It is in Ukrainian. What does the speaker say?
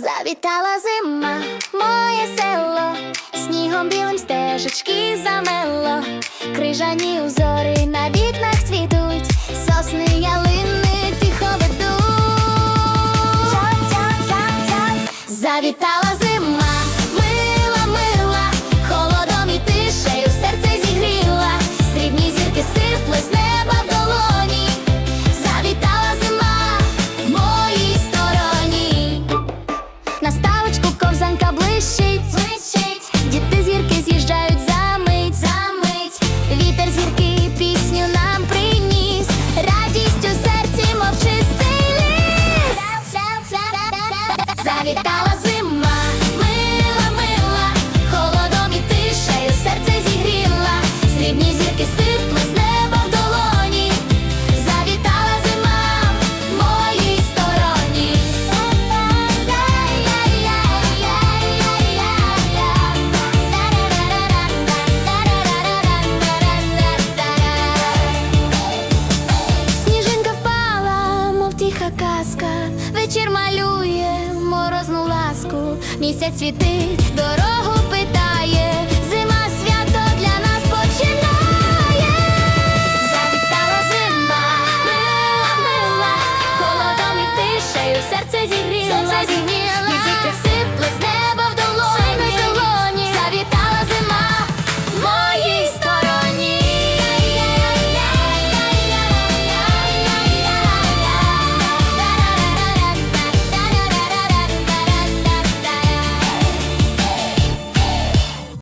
Завітала зима, моє село, снігом білим стежечки замело, крижані узори на вікнах цвітуть, сосни ялини тихо ведуть. Завітала ставочку ковзанка блищить, блищить. Діти зірки з'їжджають за мить, за мить. Вітер зірки пісню нам приніс. Радість у серці, мов чистий ліс. Завітала тиха казка, вечір малює морозну ласку, місяць світить, дорогу